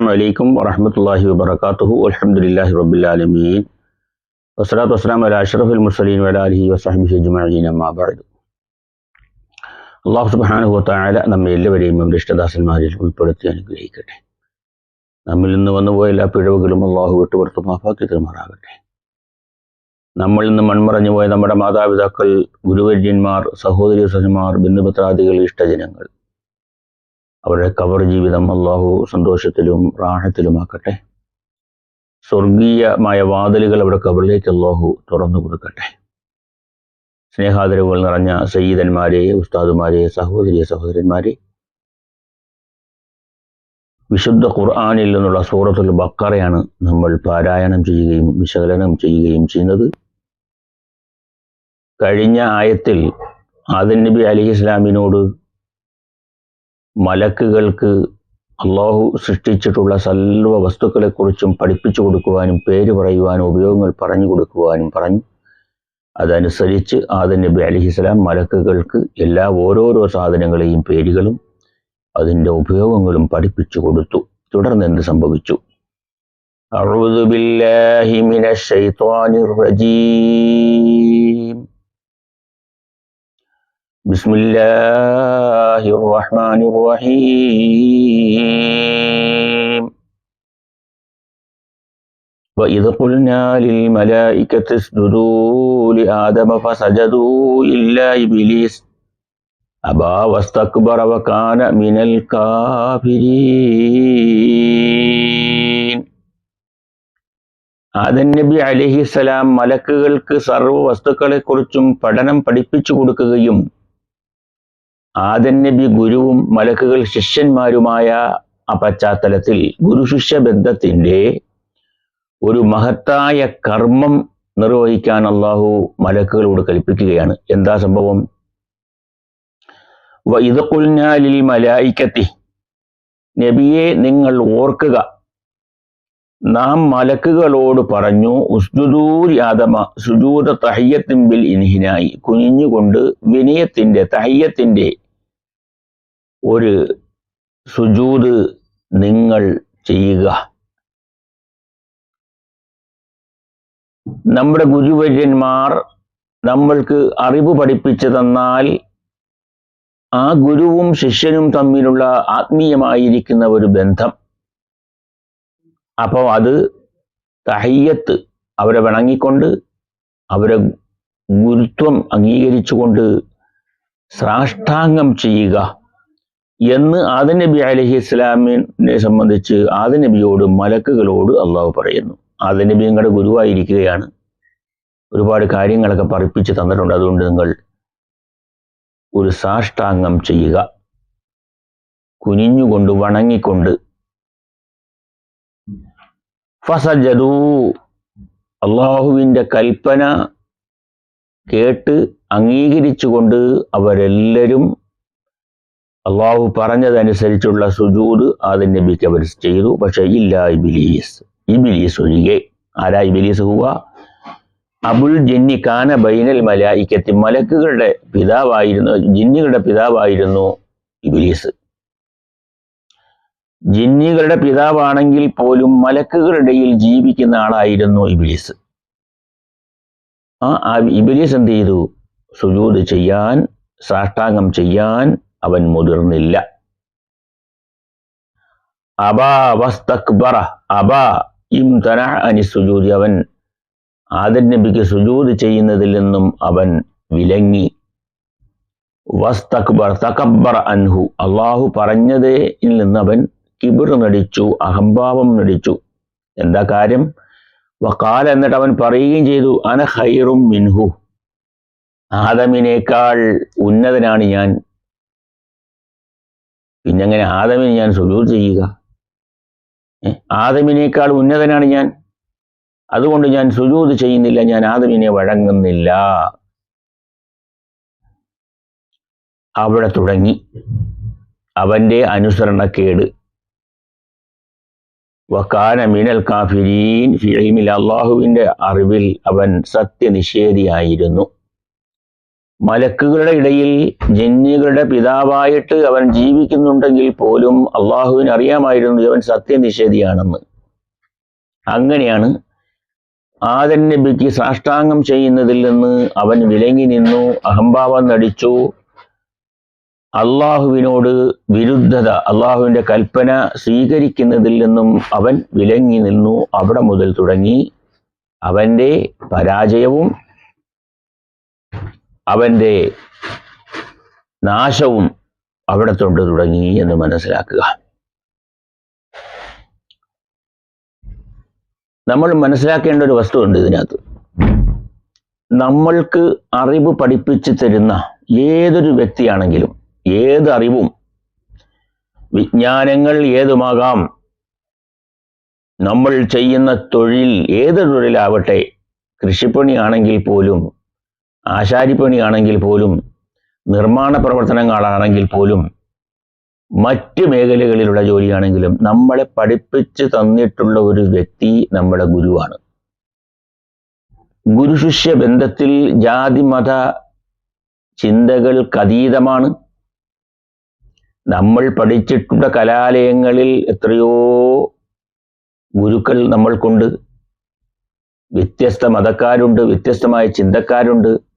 അലൈക്കും വറഹമത്തല്ലാഹി വബർക്കാത്തുഹു അലഹമുല്ലാഹി റബുലാലമീൻ വസ്സലാത്തു വസ്സലാം അല അഷറഫുൽ മുസലീൻ വലാലി വസാഹിബി അള്ളാഹു സുബാനഹു താല നമ്മെ എല്ലാവരെയും നമ്മുടെ ഇഷ്ടദാസന്മാരിൽ ഉൾപ്പെടുത്തി അനുഗ്രഹിക്കട്ടെ. നമ്മിൽ നിന്ന് വന്നുപോയ എല്ലാ പിഴവുകളും അള്ളാഹു വിട്ടുപുറത്ത് മാഫാക്കി തീർമാറാകട്ടെ നമ്മൾ നിന്ന് മൺമറഞ്ഞു പോയ നമ്മുടെ മാതാപിതാക്കൾ ഗുരുവര്യന്മാർ സഹോദരി സഹന്മാർ ബന്ധുപത്രാദികൾ ഇഷ്ടജനങ്ങൾ അവരുടെ കവർ ജീവിതം അള്ളാഹു സന്തോഷത്തിലും റാഹത്തിലുമാക്കട്ടെ. സ്വർഗീയമായ വാതിലുകൾ അവരുടെ കബറിലേക്ക് അള്ളാഹു തുറന്നു കൊടുക്കട്ടെ. സ്നേഹാദരവുകൾ നിറഞ്ഞ സയ്യിദന്മാരെ ഉസ്താദുമാരെ സഹോദരി സഹോദരന്മാരെ. വിശുദ്ധ ഖുർആാനിൽ നിന്നുള്ള സൂറത്തുൽ ബക്കറയാണ് നമ്മൾ പാരായണം ചെയ്യുകയും വിശകലനം ചെയ്യുകയും ചെയ്യുന്നത്. കഴിഞ്ഞ ആയത്തിൽ ആദൻ നബി അലി ഇസ്ലാമിനോട് മലക്കുകൾക്ക് അള്ളാഹു സൃഷ്ടിച്ചിട്ടുള്ള സർവ്വ വസ്തുക്കളെക്കുറിച്ചും പഠിപ്പിച്ചു കൊടുക്കുവാനും പേര് പറയുവാനും ഉപയോഗങ്ങൾ പറഞ്ഞു കൊടുക്കുവാനും പറഞ്ഞു അതനുസരിച്ച് ആദൻ നബി അലിഹിസ്ലാം മലക്കുകൾക്ക് എല്ലാ ഓരോരോ സാധനങ്ങളെയും പേരുകളും അതിൻ്റെ ഉപയോഗങ്ങളും പഠിപ്പിച്ചു കൊടുത്തു തുടർന്ന് എന്ത് സംഭവിച്ചു أعوذ بالله من الشيطان الرجيم بسم الله الرحمن الرحيم وإذ قلنا للملائكة اسجدوا لآدم فسجدوا إلا إبليس أبى واستكبر وكان من الكافرين ആദൻ നബി അലഹിസലാം മലക്കുകൾക്ക് സർവ്വ വസ്തുക്കളെക്കുറിച്ചും പഠനം പഠിപ്പിച്ചു കൊടുക്കുകയും ആദൻ നബി ഗുരുവും മലക്കുകൾ ശിഷ്യന്മാരുമായ ആ പശ്ചാത്തലത്തിൽ ഗുരു ശിഷ്യ ബന്ധത്തിന്റെ ഒരു മഹത്തായ കർമ്മം നിർവഹിക്കാൻ അള്ളാഹു മലക്കുകളോട് കൽപ്പിക്കുകയാണ്. എന്താ സംഭവം? വൈദക്കുൽനാലിൽ മലായിക്കത്തി. നബിയെ നിങ്ങൾ ഓർക്കുക. നാം മലക്കുകളോട് പറഞ്ഞു ഉസ്ജുദൂർ യാദമ സുജൂദ തഹയ്യത്തിമ്പിൽ ഇൻഹിനായി. കുനിഞ്ഞുകൊണ്ട് വിനയത്തിന്റെ തഹയ്യത്തിന്റെ ഒരു സുജൂത് നിങ്ങൾ ചെയ്യുക. നമ്മുടെ ഗുരുവര്യന്മാർ നമ്മൾക്ക് അറിവ് പഠിപ്പിച്ചു തന്നാൽ ആ ഗുരുവും ശിഷ്യനും തമ്മിലുള്ള ആത്മീയമായിരിക്കുന്ന ഒരു ബന്ധം. അപ്പോൾ അത് തഹയ്യത്ത് അവരെ വണങ്ങിക്കൊണ്ട് അവരെ ഗുരുത്വം അംഗീകരിച്ചുകൊണ്ട് സാഷ്ടാംഗം ചെയ്യുക. എന്ന് ആദൻ നബി അലഹി ഇസ്ലാമിനെ സംബന്ധിച്ച് ആദൻ നബിയോട് മലക്കുകളോട് അള്ളാഹു പറയുന്നു. ആദൻ നബി നിങ്ങളുടെ ഗുരുവായിരിക്കുകയാണ്. ഒരുപാട് കാര്യങ്ങളൊക്കെ പറപ്പിച്ച് തന്നിട്ടുണ്ട്. അതുകൊണ്ട് നിങ്ങൾ ഒരു സാഷ്ടാംഗം ചെയ്യുക. കുനിഞ്ഞുകൊണ്ട് വണങ്ങിക്കൊണ്ട്. ഫസജദു. അള്ളാഹുവിന്റെ കൽപ്പന കേട്ട് അംഗീകരിച്ചുകൊണ്ട് അവരെല്ലാവരും അള്ളാഹു പറഞ്ഞതനുസരിച്ചുള്ള സുജൂദ് ആദ്യം നബിക്ക് അവർ ചെയ്തു. പക്ഷെ ഇല്ല ഇബിലീസ്. ഇബിലീസ് ഒഴികെ. ആരാ ഇബിലീസ് ഹുവ അബുൽ ജിന്നി കാന ബൈനൽ മലായിക്കത്തി. മലക്കുകളുടെ പിതാവായിരുന്നു ജിന്നുകളുടെ പിതാവായിരുന്നു ഇബിലീസ്. ജിന്നികളുടെ പിതാവാണെങ്കിൽ പോലും മലക്കുകളുടെ ജീവിക്കുന്ന ആളായിരുന്നു ഇബിലീസ്. ആ ഇബിലീസ് എന്ത് ചെയ്തു? സുജൂദ് ചെയ്യാൻ സാഷ്ടാംഗം ചെയ്യാൻ അവൻ മുതിർന്നില്ല. അബാവസ്തക്ബറ അബാ ഇം തന അനി സുജൂതി അവൻ ആദൻ നബിക്ക് സുജൂത് ചെയ്യുന്നതിൽ നിന്നും അവൻ വിലങ്ങി. വസ്തക്ബർ തക്കബർ അൻഹു. അള്ളാഹു പറഞ്ഞതിൽ നിന്ന് അവൻ കിബിർ നടിച്ചു അഹംഭാവം നടിച്ചു. എന്താ കാര്യം? വക്കാല എന്നിട്ട് അവൻ പറയുകയും ചെയ്തു അന ഹൈറും മിൻഹു. ആദമിനേക്കാൾ ഉന്നതനാണ് ഞാൻ. പിന്നെങ്ങനെ ആദമിനെ ഞാൻ സുജൂർ ചെയ്യുക. ആദമിനേക്കാൾ ഉന്നതനാണ് ഞാൻ. അതുകൊണ്ട് ഞാൻ സുജൂത് ചെയ്യുന്നില്ല ഞാൻ ആദമിനെ വഴങ്ങുന്നില്ല. അവിടെ തുടങ്ങി. അവന്റെ അനുസരണക്കേട്. വക്കാന മിനൽ കാഫിരീൻ ഫിലിമിൽ അള്ളാഹുവിന്റെ അറിവിൽ അവൻ സത്യനിഷേധിയായിരുന്നു. മലക്കുകളുടെ ഇടയിൽ ജിന്നുകളുടെ പിതാവായിട്ട് അവൻ ജീവിക്കുന്നുണ്ടെങ്കിൽ പോലും അള്ളാഹുവിന് അറിയാമായിരുന്നു അവൻ സത്യനിഷേധിയാണെന്ന്. അങ്ങനെയാണ് ആദൻ നബിക്ക് സാഷ്ടാംഗം ചെയ്യുന്നതിൽ നിന്ന് അവൻ വിലങ്ങി നിന്നു അഹംഭാവം നടിച്ചു. അള്ളാഹുവിനോട് വിരുദ്ധത അള്ളാഹുവിന്റെ കൽപ്പന സ്വീകരിക്കുന്നതിൽ നിന്നും അവൻ വിലങ്ങി നിന്നു. അവിടെ മുതൽ തുടങ്ങി അവന്റെ പരാജയവും അവന്റെ നാശവും അവിടെ തൊണ്ട് തുടങ്ങി എന്ന് മനസ്സിലാക്കുക. നമ്മൾ മനസ്സിലാക്കേണ്ട ഒരു വസ്തുണ്ട് ഇതിനകത്ത്. നമ്മൾക്ക് അറിവ് പഠിപ്പിച്ചു തരുന്ന ഏതൊരു വ്യക്തിയാണെങ്കിലും ഏത് അറിവും വിജ്ഞാനങ്ങൾ ഏതുമാകാം നമ്മൾ ചെയ്യുന്ന തൊഴിൽ ഏത് തൊഴിലാവട്ടെ കൃഷിപ്പണിയാണെങ്കിൽ പോലും ആശാരിപ്പണിയാണെങ്കിൽ പോലും നിർമ്മാണ പ്രവർത്തനങ്ങളാണെങ്കിൽ പോലും മറ്റ് മേഖലകളിലുള്ള ജോലിയാണെങ്കിലും നമ്മളെ പഠിപ്പിച്ച് തന്നിട്ടുള്ള ഒരു വ്യക്തി നമ്മുടെ ഗുരുവാണ്. ഗുരുശിഷ്യ ബന്ധത്തിൽ ജാതി മത ചിന്തകൾക്കതീതമാണ് നമ്മൾ പഠിച്ചിട്ടുള്ള കലാലയങ്ങളിൽ എത്രയോ ഗുരുക്കൾ നമ്മൾക്കുണ്ട്. വ്യത്യസ്ത മതക്കാരുണ്ട് വ്യത്യസ്തമായ ചിന്തക്കാരുണ്ട്.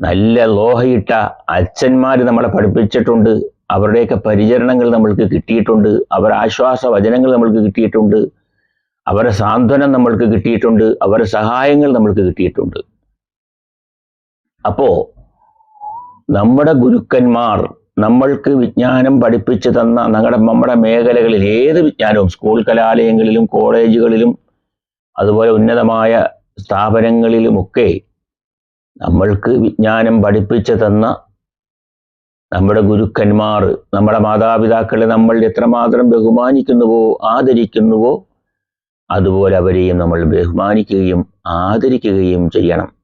നല്ല ലോഹയിട്ട അച്ഛന്മാർ നമ്മളെ പഠിപ്പിച്ചിട്ടുണ്ട്. അവരുടെയൊക്കെ പരിചരണങ്ങൾ നമ്മൾക്ക് കിട്ടിയിട്ടുണ്ട്. അവരുടെ ആശ്വാസ വചനങ്ങൾ നമ്മൾക്ക് കിട്ടിയിട്ടുണ്ട്. അവരുടെ സാന്ത്വനം നമ്മൾക്ക് കിട്ടിയിട്ടുണ്ട്. അവരുടെ സഹായങ്ങൾ നമ്മൾക്ക് കിട്ടിയിട്ടുണ്ട്. അപ്പോ നമ്മുടെ ഗുരുക്കന്മാർ നമ്മൾക്ക് വിജ്ഞാനം പഠിപ്പിച്ചു തന്ന നമ്മുടെ നമ്മുടെ മേഖലകളിൽ ഏത് വിജ്ഞാനവും സ്കൂൾ കലാലയങ്ങളിലും കോളേജുകളിലും അതുപോലെ ഉന്നതമായ സ്ഥാപനങ്ങളിലുമൊക്കെ നമ്മൾക്ക് വിജ്ഞാനം പഠിപ്പിച്ചു തന്ന നമ്മുടെ ഗുരുക്കന്മാർ നമ്മുടെ മാതാപിതാക്കളെ നമ്മൾ എത്രമാത്രം ബഹുമാനിക്കുന്നുവോ ആദരിക്കുന്നുവോ അതുപോലെ അവരെയും നമ്മൾ ബഹുമാനിക്കുകയും ആദരിക്കുകയും ചെയ്യണം.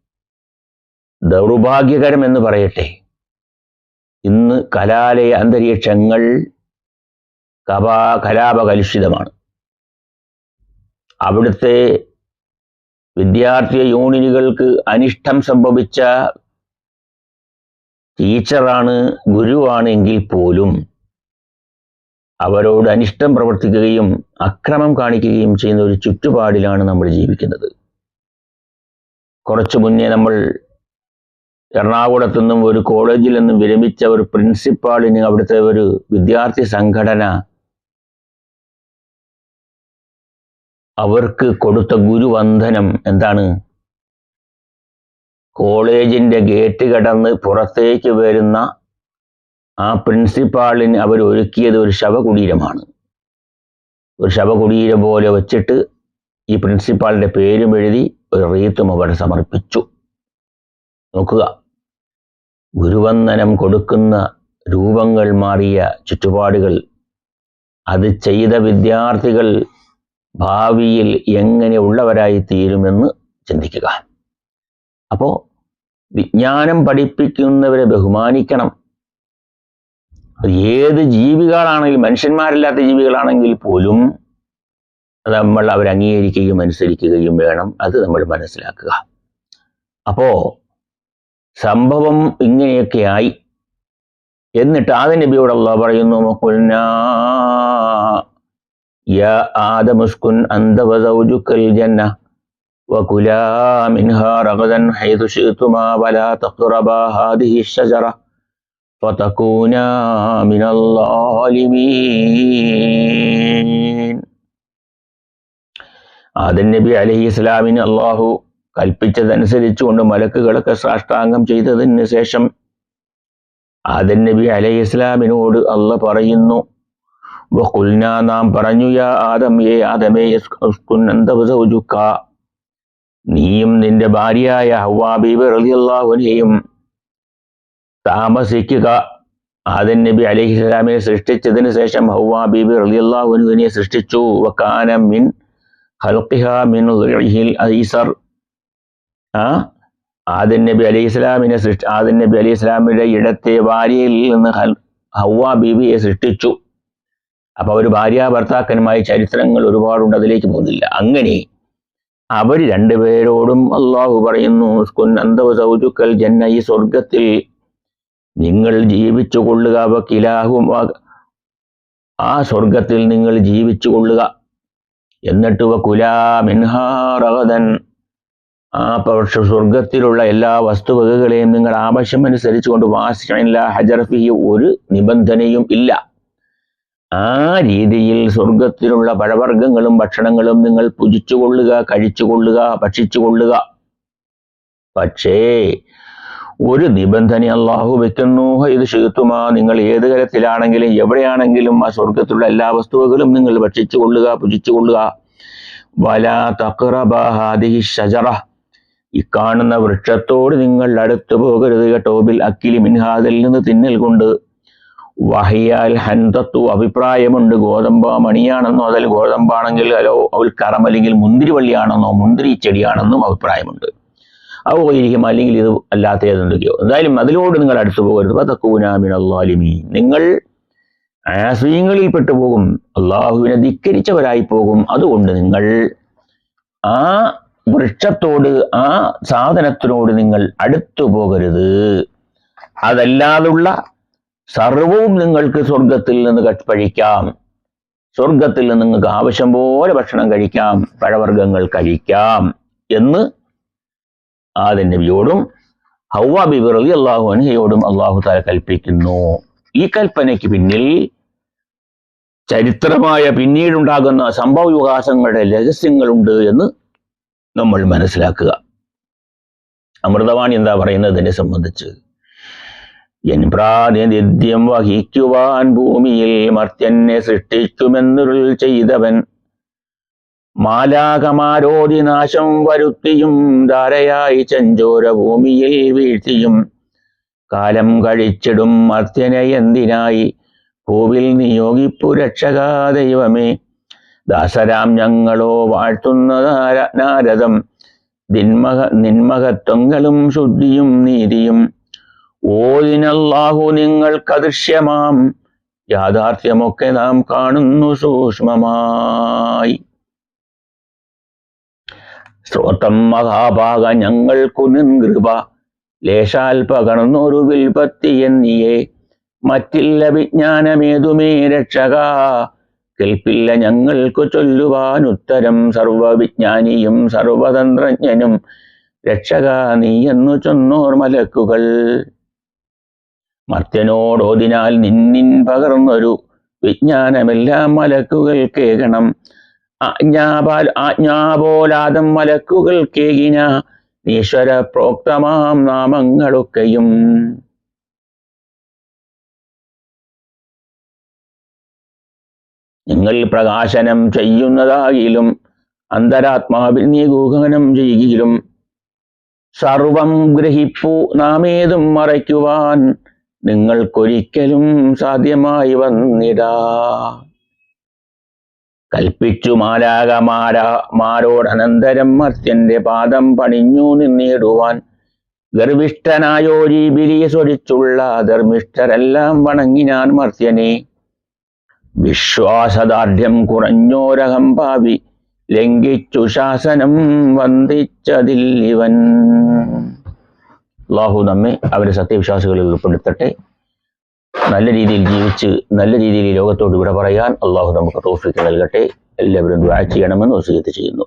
ദൗർഭാഗ്യകരം എന്ന് പറയട്ടെ. ഇന്ന് കലാലയ അന്തരീക്ഷങ്ങൾ കപാ കലാപകലുഷിതമാണ്. അവിടുത്തെ വിദ്യാർത്ഥി യൂണിയനുകൾക്ക് അനിഷ്ടം സംഭവിച്ച ടീച്ചറാണ് ഗുരുവാണ് എങ്കിൽ പോലും അവരോട് അനിഷ്ടം പ്രവർത്തിക്കുകയും അക്രമം കാണിക്കുകയും ചെയ്യുന്ന ഒരു ചുറ്റുപാടിലാണ് നമ്മൾ ജീവിക്കുന്നത്. കുറച്ചു മുന്നേ നമ്മൾ എറണാകുളത്തു നിന്നും ഒരു കോളേജിൽ നിന്നും വിരമിച്ച ഒരു പ്രിൻസിപ്പാളിന് അവിടുത്തെ ഒരു വിദ്യാർത്ഥി സംഘടന അവർക്ക് കൊടുത്ത ഗുരുവന്ദനം എന്താണ്? കോളേജിന്റെ ഗേറ്റ് കടന്ന് പുറത്തേക്ക് വരുന്ന ആ പ്രിൻസിപ്പാളിന് അവർ ഒരുക്കിയത് ഒരു ശവകുടീരമാണ്. ഒരു ശവകുടീരം പോലെ വച്ചിട്ട് ഈ പ്രിൻസിപ്പാളിന്റെ പേരും എഴുതി ഒരു റീത്തും അവർ സമർപ്പിച്ചു. നോക്കുക. ഗുരുവന്ദനം കൊടുക്കുന്ന രൂപങ്ങൾ മാറിയ ചുറ്റുപാടുകൾ അത് ചെയ്ത വിദ്യാർത്ഥികൾ ഭാവിയിൽ എങ്ങനെ ഉള്ളവരായി തീരുമെന്ന് ചിന്തിക്കുക. അപ്പോൾ വിജ്ഞാനം പഠിപ്പിക്കുന്നവരെ ബഹുമാനിക്കണം. ഏത് ജീവികളാണെങ്കിലും മനുഷ്യന്മാരില്ലാത്ത ജീവികളാണെങ്കിൽ പോലും നമ്മൾ അവർ അംഗീകരിക്കുകയും അനുസരിക്കുകയും വേണം. അത് നമ്മൾ മനസ്സിലാക്കുക. അപ്പോൾ സംഭവം ഇങ്ങനെയൊക്കെയായി. എന്നിട്ട് ആദ്യ നബിയോടുള്ള പറയുന്നു പറയുന്നു "വഖുൽനാ യാ ആദമുസ്കുൻ അന്ത വസൗജുക്കൽ ജന്ന وكلا منها رغدا حيث شئتما ولا تقربا هذه الشجرة فتكونا من الظالمين ആദൻ നബി അലഹി ഇസ്ലാമിന് അള്ളാഹു കൽപ്പിച്ചതനുസരിച്ചുകൊണ്ട് മലക്കുകളൊക്കെ സാഷ്ടാംഗം ചെയ്തതിന് ശേഷം ആദൻ നബി അലൈഹി ഇസ്ലാമിനോട് അല്ല പറയുന്നു നാം പറഞ്ഞു യാ ആദമേ വസൗജുക നീയും നിന്റെ ഭാര്യയായ ഹവ്വാ ബീബി റളിയല്ലാഹു അൻഹയും താമസിക്കുക. ആദൻ നബി അലൈഹി സൃഷ്ടിച്ചതിന് ശേഷം ഹവ്വാ ബീബി റളിയല്ലാഹു അൻഹുവിനെ സൃഷ്ടിച്ചു. വക്കാന മിൻ ആ? ആദൻ നബി അലൈഹി സ്വലാമിനെ സൃഷ്ടി ആദൻ നബി അലൈഹി സ്വലാമിന്റെ ഇടത്തെ ഭാര്യയിൽ നിന്ന് ഹൗവാ ബീബിയെ സൃഷ്ടിച്ചു. അപ്പൊ അവർ ഭാര്യ ഭർത്താക്കന്മായ ചരിത്രങ്ങൾ ഒരുപാടുണ്ട് അതിലേക്ക് പോകുന്നില്ല. അങ്ങനെ അവർ രണ്ടുപേരോടും അള്ളാഹു പറയുന്നു "ഉസ്കുൻ അന്തവ സൗജുക്കൽ ജന്ന ഈ സ്വർഗത്തിൽ നിങ്ങൾ ജീവിച്ചു കൊള്ളുക വക്കിലാഹും ആ സ്വർഗത്തിൽ നിങ്ങൾ ജീവിച്ചു കൊള്ളുക. എന്നിട്ട് വക്കുലാ മിൻഹാറകതൻ ആ പക്ഷ സ്വർഗത്തിലുള്ള എല്ലാ വസ്തുവകകളെയും നിങ്ങൾ ആവശ്യമനുസരിച്ച് കൊണ്ട് വാസിക്കണില്ല ഹജർഫി ഒരു നിബന്ധനയും ഇല്ല. ആ രീതിയിൽ സ്വർഗത്തിലുള്ള പഴവർഗങ്ങളും ഭക്ഷണങ്ങളും നിങ്ങൾ പുജിച്ചുകൊള്ളുക കഴിച്ചുകൊള്ളുക ഭക്ഷിച്ചുകൊള്ളുക. പക്ഷേ ഒരു നിബന്ധന അള്ളാഹു വെക്കുന്നു. ഇത് ഷീത്തുമാ നിങ്ങൾ ഏത് തരത്തിലാണെങ്കിലും എവിടെയാണെങ്കിലും ആ സ്വർഗത്തിലുള്ള എല്ലാ വസ്തുവകളും നിങ്ങൾ ഭക്ഷിച്ചുകൊള്ളുക പുജിച്ചുകൊള്ളുക. വല തക്റബാദിഹി ഷജറ. ഈ കാണുന്ന വൃക്ഷത്തോട് നിങ്ങൾ അടുത്തു പോകരുത് കേട്ടോ. ബിൽ അക്കിലി മിൻഹാദിൽ നിന്ന് തിന്നൽ കൊണ്ട്. വഹിയാൽ ഹന്തത്തു അഭിപ്രായമുണ്ട്. ഗോതമ്പ മണിയാണെന്നോ അതിൽ ഗോതമ്പാണെങ്കിൽ അലോ അവൽ കറം അല്ലെങ്കിൽ മുന്തിരി വള്ളിയാണെന്നോ മുന്തിരി ചെടിയാണെന്നും അഭിപ്രായമുണ്ട്. അവ ഇരിക്കും അല്ലെങ്കിൽ ഇത് അല്ലാത്ത ഏതെന്തൊക്കെയോ. എന്തായാലും അതിലോട് നിങ്ങൾ അടുത്തു പോകരുത്. പതക്കൂനാമിൻ അള്ളാലിമീൻ നിങ്ങൾ ആശ്രയങ്ങളിൽ പെട്ടുപോകും. അള്ളാഹുവിനെ ധിക്കരിച്ചവരായി പോകും. അതുകൊണ്ട് നിങ്ങൾ ആ വൃക്ഷത്തോട് ആ സാധനത്തിനോട് നിങ്ങൾ അടുത്തു പോകരുത്. അതല്ലാതുള്ള സർവവും നിങ്ങൾക്ക് സ്വർഗത്തിൽ നിന്ന് കഴിക്കാം. സ്വർഗത്തിൽ നിന്ന് നിങ്ങൾക്ക് ആവശ്യം പോലെ ഭക്ഷണം കഴിക്കാം. പഴവർഗങ്ങൾ കഴിക്കാം എന്ന് ആദ്യ നബിയോടും ഹൗവ ബിബി റലി അള്ളാഹു അൻഹയോടും അള്ളാഹു താല കൽപ്പിക്കുന്നു. ഈ കൽപ്പനയ്ക്ക് പിന്നിൽ ചരിത്രമായ പിന്നീടുണ്ടാകുന്ന സംഭവ വികാസങ്ങളുടെ രഹസ്യങ്ങളുണ്ട് എന്ന് നമ്മൾ മനസ്സിലാക്കുക. അമൃതവാണി എന്താ പറയുന്നതിനെ സംബന്ധിച്ച് പ്രാതിനിധ്യം വഹിക്കുവാൻ ഭൂമിയിൽ മർത്യനെ സൃഷ്ടിക്കുമെന്നുരുൾ ചെയ്തവൻ. മാലാകമാരോധി നാശം വരുത്തിയും ധാരയായി ചഞ്ചോര ഭൂമിയിൽ വീഴ്ത്തിയും. കാലം കഴിച്ചിടും മർത്യനെ എന്തിനായി? ഭൂവിൽ നിയോഗിപ്പു രക്ഷകാ ദൈവമേ. ദാസരാം ഞങ്ങളോ വാഴ്ത്തുന്ന നാര- നാരദം. നിന്മഹ നിന്മകത്വങ്ങളും ശുദ്ധിയും നീതിയും ഓതിനല്ലാഹു നിങ്ങൾക്കദൃശ്യമാം. യാഥാർത്ഥ്യമൊക്കെ നാം കാണുന്നു സൂക്ഷ്മമായി. ശ്രോതം മഹാഭാഗ ഞങ്ങൾക്കു നിൻകൃപ ലേശാൽ പകർന്നൊരു വിൽപത്തി എന്നിയെ. മറ്റില്ല വിജ്ഞാനമേതുമേ രക്ഷക. കേൾപ്പില്ല ഞങ്ങൾക്കു ചൊല്ലുവാൻ ഉത്തരം. സർവവിജ്ഞാനിയും സർവതന്ത്രജ്ഞനും രക്ഷക നീയെന്നു ചൊന്നോർ മലക്കുകൾ. മർത്യനോടോതിനാൽ നിന്നിൻ പകർന്നൊരു വിജ്ഞാനമെല്ലാം മലക്കുകൾ കേകണം. ആജ്ഞാപാൽ ആജ്ഞാപോലാദം മലക്കുകൾ കേകിന ഈശ്വര പ്രോക്തമാം നാമങ്ങളൊക്കെയും. നിങ്ങൾ പ്രകാശനം ചെയ്യുന്നതാകിലും അന്തരാത്മാവിൽ നീ ഗൂഹനം ചെയ്യുകയിലും സർവം ഗ്രഹിപ്പു നാമേതും മറയ്ക്കുവാൻ നിങ്ങൾക്കൊരിക്കലും സാധ്യമായി വന്നിടാ കൽപ്പിച്ചു മാലാകമാരാ മാരോടനന്തരം മർത്യന്റെ പാദം പണിഞ്ഞു നിന്നിടുവാൻ ഗർവിഷ്ഠനായോരീ ബിലിയസൊരിച്ചുള്ള ധർമ്മിഷ്ഠരെല്ലാം വണങ്ങി ഞാൻ മർത്യനെ. വിശ്വാസദാർഢ്യം കുറഞ്ഞോരകം ഭാവി ലംഘിച്ചു ശാസനം വന്ദിച്ചതിൽ ഇവൻ. അള്ളാഹു നമ്മെ അവരെ സത്യവിശ്വാസികളിൽ ഉൾപ്പെടുത്തട്ടെ. നല്ല രീതിയിൽ ജീവിച്ച് നല്ല രീതിയിൽ ലോകത്തോട് വിട പറയാൻ അള്ളാഹു നമുക്ക് തോഫിക്ക് നൽകട്ടെ. എല്ലാവരും ദ്വാ ചെയ്യണമെന്ന് വസീയത്ത് ചെയ്യുന്നു.